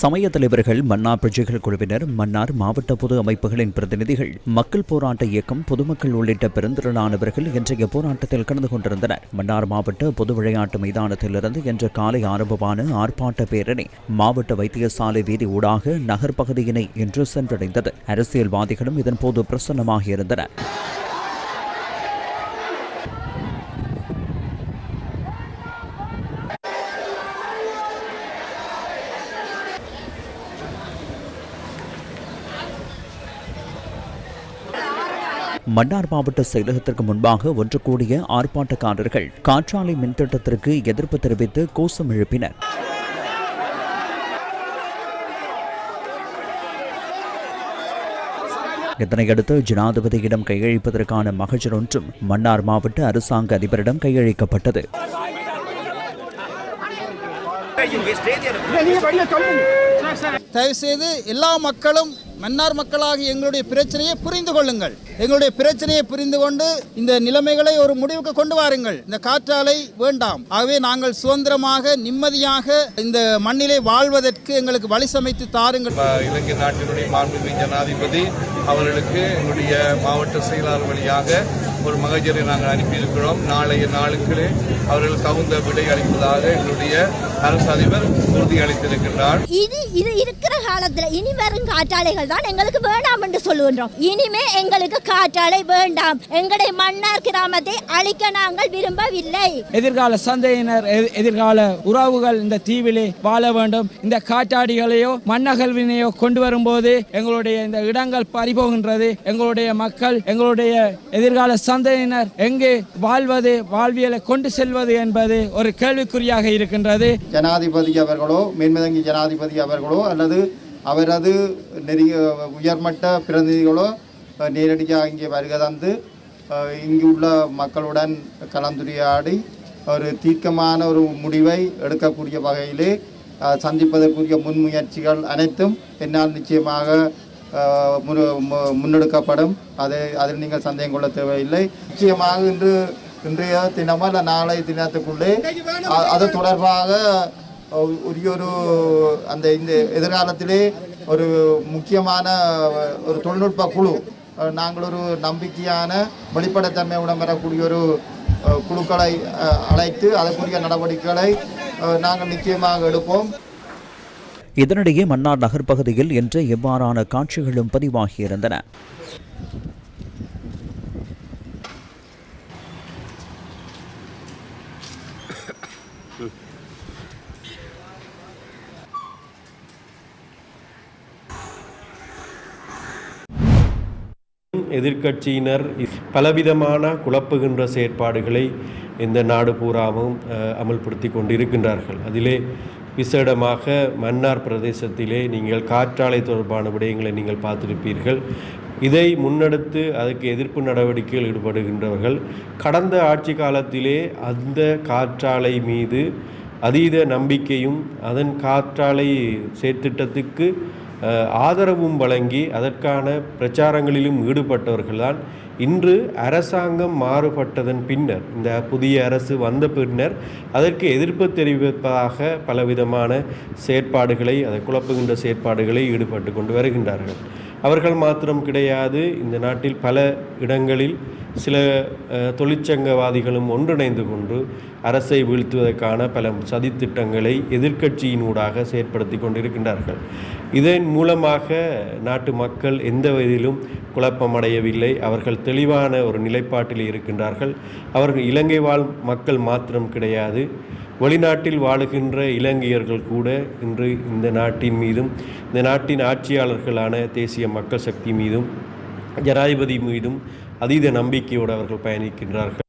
சமய தலைவர்கள் மன்னார் பிரஜைகள் குழுவினர் மன்னார் மாவட்ட பொது அமைப்புகளின் பிரதிநிதிகள் மக்கள் போராட்ட இயக்கம் பொதுமக்கள் உள்ளிட்ட பெருந்திரளானவர்கள் இன்றைய போராட்டத்தில் கலந்து கொண்டிருந்தனர். மன்னார் மாவட்ட பொது விளையாட்டு மைதானத்திலிருந்து இன்று காலை ஆரம்பமான ஆர்ப்பாட்ட பேரணி மாவட்ட வைத்தியசாலை வீதி ஊடாக நகர்ப்பகுதியினை இன்று சென்றடைந்தது. அரசியல்வாதிகளும் இதன்போது பிரசன்னமாக இருந்தனர் மன்னார் மாவட்ட செயலகத்திற்கு முன்பாக ஒன்று கூடிய ஆர்ப்பாட்டக்காரர்கள் காற்றாலை மின்திட்டத்திற்கு எதிர்ப்பு தெரிவித்து கோஷம் எழுப்பினர். இதனையடுத்து ஜனாதிபதியிடம் கையளிப்பதற்கான மகஜர் ஒன்றும் மன்னார் மாவட்ட அரசாங்க அதிபரிடம் கையளிக்கப்பட்டது. தயவுசெய்து எல்லா மக்களும் மன்னார் மக்களாகி எங்களுடைய பிரச்சனையை புரிந்து கொள்ளுங்கள். எங்களுடைய பிரச்சனையை புரிந்து கொண்டு இந்த நிலைமைகளை ஒரு முடிவுக்கு கொண்டு வாருங்கள். இந்த காற்றாலை வேண்டாம். ஆகவே நாங்கள் சுதந்திரமாக நிம்மதியாக இந்த மண்ணிலே வாழ்வதற்கு எங்களுக்கு வழி சமைத்து தாருங்கள். இலங்கை நாட்டினுடைய மாண்புமிகு ஜனாதிபதி அவர்களுக்கு எங்களுடைய மாவட்ட செயலாளர் வழியாக ஒரு மகஜரை நாங்கள் அனுப்பியிருக்கிறோம். நாளைய நாளுக்களே அவர்கள் தகுந்த விடை அளிப்பதாக எங்களுடைய அரசு அதிபர் உறுதி அளித்திருக்கின்றார். இது இது இருக்கிற காலத்துல இனி வரும் காற்றாலைகள் தான் எங்களுக்கு வேண்டாம் என்று சொல்லுகின்றோம். இனிமே எங்களுக்கு காற்றாலை வேண்டாம். எங்களுடைய மன்னார் கிராமத்தை அழிக்க நாங்கள் விரும்பவில்லை. எதிர்கால சந்தையினர் எதிர்கால உறவுகள் இந்த தீவிலே வாழ வேண்டும். இந்த காற்றாடிகளையோ மண்ணகல்வினையோ கொண்டு வரும்போது எங்களுடைய இந்த இடங்கள் பறிபோகின்றது. எங்களுடைய மக்கள் எங்களுடைய எதிர்கால சந்தையினர் எங்கே வாழ்வது வாழ்வியலை கொண்டு செல்வது என்பது ஒரு கேள்விக்குறியாக இருக்கின்றது. ஜனாதிபதி அவர்களோ மேன்மதங்கி ஜனாதிபதி அவர்களோ அல்லது அவரது நெறிய உயர்மட்ட பிரதிநிதிகளோ நேரடியாக இங்கே வருகை தந்து இங்கு உள்ள மக்களுடன் கலந்துரையாடி ஒரு தீர்க்கமான ஒரு முடிவை எடுக்கக்கூடிய வகையிலே சந்திப்பதற்குரிய முன்முயற்சிகள் அனைத்தும் என்னால் நிச்சயமாக முன்னெடுக்கப்படும். அதை அதில் நீங்கள் சந்தேகம் கொள்ள தேவையில்லை. நிச்சயமாக இன்று இன்றைய தினமோ இல்லை நாளை தினத்துக்குள்ளே அது தொடர்பாக உரிய ஒரு அந்த இந்த எதிர்காலத்திலே ஒரு முக்கியமான ஒரு தொழில்நுட்ப குழு நாங்கள் ஒரு நம்பிக்கையான வெளிப்படைத்தன்மை உடம்பெறக்கூடிய ஒரு குழுக்களை அழைத்து அதற்குரிய நடவடிக்கைகளை நாங்கள் நிச்சயமாக எடுப்போம். இதனிடையே மன்னார் நகர் பகுதியில் இன்று இவ்வாறான காட்சிகளும் பதிவாகியிருந்தன. எதிர்க்கட்சியினர் பலவிதமான குழப்புகின்ற செயற்பாடுகளை இந்த நாடு பூராவும் அஹ், அமல்படுத்தி கொண்டிருக்கின்றார்கள். அதிலே விசேடமாக மன்னார் பிரதேசத்திலே நீங்கள் காற்றாலை தொடர்பான விடயங்களை நீங்கள் பார்த்திருப்பீர்கள். இதை முன்னெடுத்து அதுக்கு எதிர்ப்பு நடவடிக்கையில் ஈடுபடுகின்றவர்கள் கடந்த ஆட்சி காலத்திலே அந்த காற்றாலை மீது அதீத நம்பிக்கையும் அதன் காற்றாலை செயற்திட்டத்துக்கு ஆதரவும் வழங்கி அதற்கான பிரச்சாரங்களிலும் ஈடுபட்டவர்கள்தான் இன்று அரசாங்கம் மாறுபட்டதன் பின்னர் இந்த புதிய அரசு வந்த பின்னர் அதற்கு எதிர்ப்பு தெரிவிப்பதாக பலவிதமான செயற்பாடுகளை அதை குழப்புகின்ற செயற்பாடுகளை ஈடுபட்டு கொண்டு வருகின்றார்கள். அவர்கள் மாத்திரம் கிடையாது இந்த நாட்டில் பல இடங்களில் சில தொழிற்சங்கவாதிகளும் ஒன்றிணைந்து கொண்டு அரசை வீழ்த்துவதற்கான பல சதித்திட்டங்களை எதிர்க்கட்சியினூடாக செயற்படுத்தி கொண்டிருக்கின்றார்கள். இதன் மூலமாக நாட்டு மக்கள் எந்த வயதிலும் குழப்பமடையவில்லை. அவர்கள் தெளிவான ஒரு நிலைப்பாட்டில் இருக்கின்றார்கள். அவர்கள் இலங்கை வாழ் மக்கள் மாத்திரம் கிடையாது. வெளிநாட்டில் வாழுகின்ற இலங்கையர்கள் கூட இன்று இந்த நாட்டின் மீதும் இந்த நாட்டின் ஆட்சியாளர்களான தேசிய மக்கள் சக்தி மீதும் ஜனாதிபதி மீதும் அதீத நம்பிக்கையோடு அவர்கள் பயணிக்கின்றார்கள்.